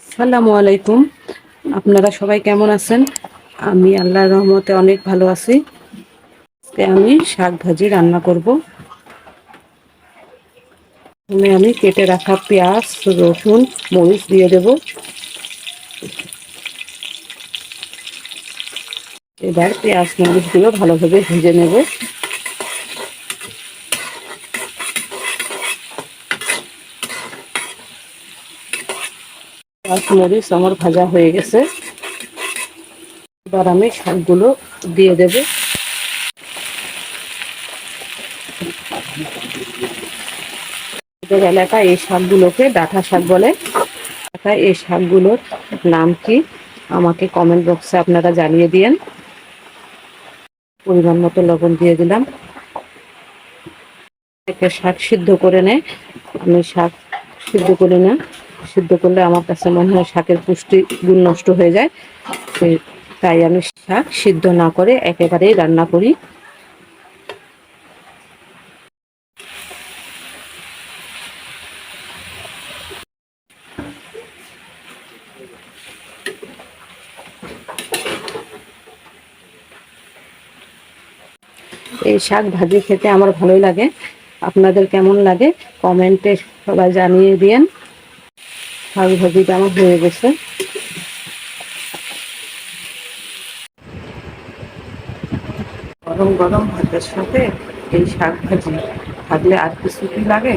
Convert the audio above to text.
আসসালামু আলাইকুম। আপনারা সবাই কেমন আছেন? আমি আল্লাহর রহমতে অনেক ভালো আছি। আজকে আমি শাক ভাজি রান্না করব। প্রথমে আমি কেটে রাখা পেঁয়াজ, রসুন, মরিচ দিয়ে দেব। এবার পেঁয়াজ, মরিচগুলো ভালোভাবে ভেজে নেব। পেঁয়াজ মরিচ আমার ভাজা হয়ে গেছে। এবার আমি শাকগুলো দিয়ে দেব। এলাকায় এই শাকগুলোকে ডাঁটা শাক বলে। এলাকায় এই শাকগুলোর নাম কি? আমাকে কমেন্ট বক্সে আপনারা জানিয়ে দিয়েন। পরিমাণ মতো লবণ দিয়ে দিলাম। একে শাক সিদ্ধ করে নেয় আমি শাক সিদ্ধ করে না। সিদ্ধ করলে আমার কাছে মনে হয় শাকের পুষ্টি গুণ নষ্ট হয়ে যায়। তাই আমি শাক সিদ্ধ না করে একেবারেই রান্না করি। এই শাক ভাজি খেতে আমার ভালোই লাগে। আপনাদের কেমন লাগে? কমেন্টে সবাই জানিয়ে দিয়েন। শাক ভাজিটা আমার হয়ে গেছে। গরম গরম ভাতের সাথে এই শাক ভাজি। থাকলে আর কিছু কি লাগে?